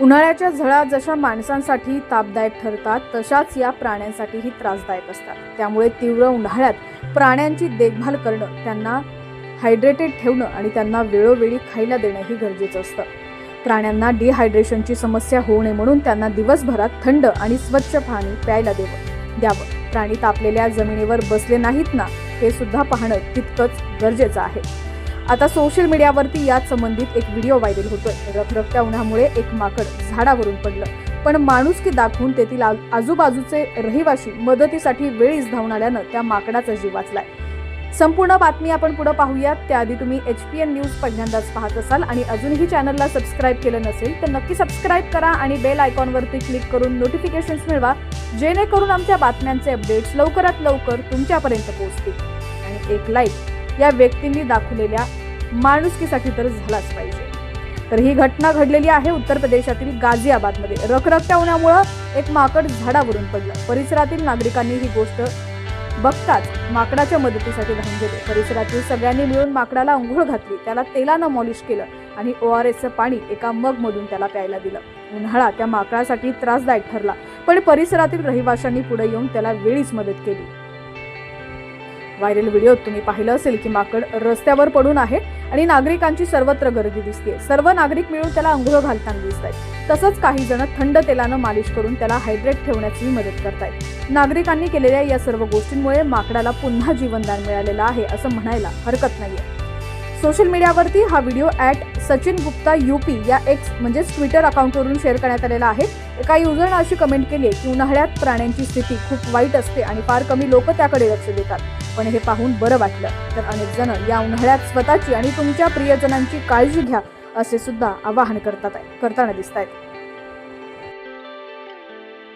उन्हाळ्याच्या झळा जशा माणसांसाठी तापदायक ठरतात तशाच या प्राण्यांसाठीही त्रासदायक असतात. त्यामुळे तीव्र उन्हाळ्यात प्राण्यांची देखभाल करणं त्यांना हायड्रेटेड ठेवणं आणि त्यांना वेळोवेळी खायला देणंही गरजेचं असतं. प्राण्यांना डिहायड्रेशनची समस्या होऊ नये म्हणून त्यांना दिवसभरात थंड आणि स्वच्छ पाणी प्यायला देवं द्यावं. प्राणी तापलेल्या जमिनीवर बसले नाहीत ना हे सुद्धा पाहणं तितकंच गरजेचं आहे. आता सोशल मीडियावरती याच संबंधित एक व्हिडिओ व्हायरल होतोय. रखरखत्या उन्हामुळे एक माकड झाडावरून पडलं. पण माणुसकी दाखवून तेथील आ- आजूबाजूचे रहिवाशी मदतीसाठी वेळीच धावून आल्यानं त्या माकडाचा जीव वाचलाय. संपूर्ण बातमी आपण पुढे पाहूयात. त्याआधी तुम्ही एच पी एन न्यूज पहिल्यांदाच पाहत असाल आणि अजूनही चॅनलला सबस्क्राईब केलं नसेल तर नक्की सबस्क्राईब करा आणि बेल आयकॉनवरती क्लिक करून नोटिफिकेशन्स मिळवा जेणेकरून आमच्या बातम्यांचे अपडेट्स लवकरात लवकर तुमच्यापर्यंत पोहोचतील. आणि एक लाईक या व्यक्तींनी दाखवलेल्या माणुसकीसाठी तर झालाच पाहिजे. तर ही घटना घडलेली आहे उत्तर प्रदेशातील गाझियाबादमध्ये. रखरखत्या उन्हामुळं एक माकड झाडावरून पडलं. परिसरातील नागरिकांनी ही गोष्ट बघताच माकडाच्या मदतीसाठी धावून गेले परिसरातील सगळ्यांनी मिळून माकडाला अंघोळ घातली. त्याला तेलानं मॉलिश केलं आणि ओ आर एसचं पाणी एका मगमधून त्याला प्यायला दिलं. उन्हाळा त्या माकडासाठी त्रासदायक ठरला. पण परिसरातील रहिवाशांनी पुढे येऊन त्याला वेळीच मदत केली. व्हायरल व्हिडिओत तुम्ही पाहिलं असेल की माकड रस्त्यावर पडून आहे आणि नागरिकांची सर्वत्र गर्दी दिसते सर्व नागरिक मिळून त्याला अंघोळ घालताना दिसत आहेत तसंच काही जण थंड तेलानं मालिश करून त्याला हायड्रेट ठेवण्याची मदत करतायत. नागरिकांनी केलेल्या या सर्व गोष्टींमुळे माकडाला पुन्हा जीवनदान मिळालेलं आहे असं म्हणायला हरकत नाहीये. सोशल मीडियावरती हा video at Sachin Gupta UP या एक्स म्हणजेच ट्विटर अकाउंटवरून शेअर करण्यात आलेला आहे. एका युजरनं अशी कमेंट केली आहे की उन्हाळ्यात प्राण्यांची स्थिती खूप वाईट असते आणि फार कमी लोक त्याकडे लक्ष देतात. पण हे पाहून बरं वाटलं. तर अनेक जण या उन्हाळ्यात स्वतःची आणि तुमच्या प्रियजनांची काळजी घ्या असे सुद्धा आवाहन करतात करताना दिसत आहेत